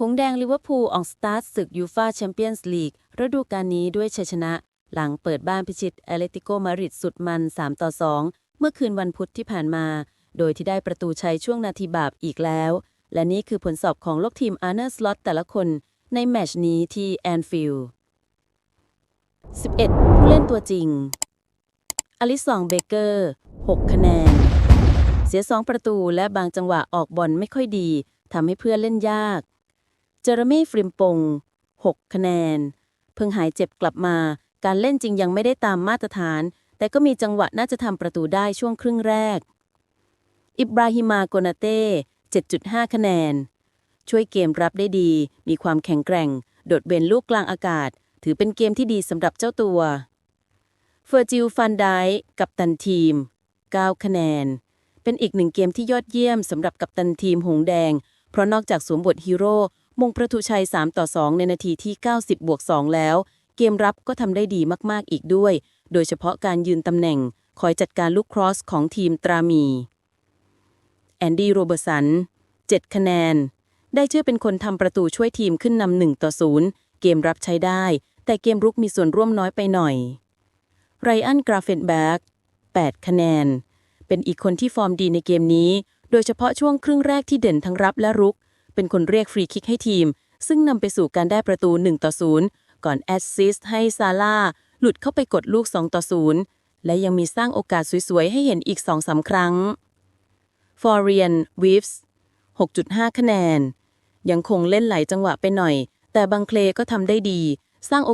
หงแดงลิเวอร์พูลออกสตาร์ทศึกยูฟาแชมเปี้ยนส์ลีกฤดูกาลนี้ด้วยชัยชนะ หลังเปิดบ้านพิชิตแอเลติโกมาดริดสุดมัน 3 ต่อ 2 เมื่อคืนวันพุธที่ผ่านมา โดยที่ได้ประตูชัยช่วงนาทีบาปอีกแล้ว และนี่คือผลสอบของลูกทีมอาร์เนอร์สล็อตแต่ละคนในแมชนี้ที่แอนฟิลด์ 11 ผู้เล่นตัวจริง อลิสองเบเกอร์ 6 คะแนน เสีย 2 ประตูและบางจังหวะออกบอลไม่ค่อยดีทำให้เพื่อนเล่นยาก เจอร์มี่ฟริมปง 6 คะแนน เพิ่งหายเจ็บกลับมา การเล่นจริงยังไม่ได้ตามมาตรฐาน แต่ก็มีจังหวะน่าจะทำประตูได้ช่วงครึ่งแรก อิบราฮิมาโกนาเต้ 7.5 คะแนน ช่วยเกมรับได้ดี มีความแข็งแกร่ง โดดเด่นลูกกลางอากาศ ถือเป็นเกมที่ดีสำหรับเจ้าตัวเฟอร์จิลฟันไดกับตันทีม 9 คะแนน เป็นอีกหนึ่งเกมที่ยอดเยี่ยมสำหรับกัปตันทีมหงแดง เพราะนอกจากสวมบทฮีโร่ มงประตูชัย 3 ต่อ 2 ในนาทีที่ 90 บวก 2 แล้ว เกมรับก็ทำได้ดีมากๆอีกด้วย โดยเฉพาะการยืนตำแหน่ง คอยจัดการลูกครอสของทีมตรามี แอนดี้โรเบอร์สัน 7 คะแนน ได้ชื่อเป็นคนทำประตูช่วยทีมขึ้นนำ1ต่อ 0 เกมรับใช้ได้ แต่เกมรุกมีส่วนร่วมน้อยไปหน่อย ไรอันกราเฟนแบ็ก8 คะแนน เป็นอีกคนที่ฟอร์มดีในเกมนี้ โดยเฉพาะช่วงครึ่งแรกที่เด่นทั้งรับและรุก เป็นคนเรียกฟรีคิกให้ทีม ซึ่งนำไปสู่การได้ประตู 1 ต่อ 0 ก่อนแอสซิสต์ให้ซาร่าหลุดเข้าไปกดลูก 2 ต่อ 0 และยังมีสร้างโอกาสสวย ๆ ให้เห็นอีก 2-3 ครั้งฟอร์เรียนวิฟส์6.5 คะแนน ยังคงเล่นไหลจังหวะไปหน่อย แต่บางเคลก็ทำได้ดี สร้างโอ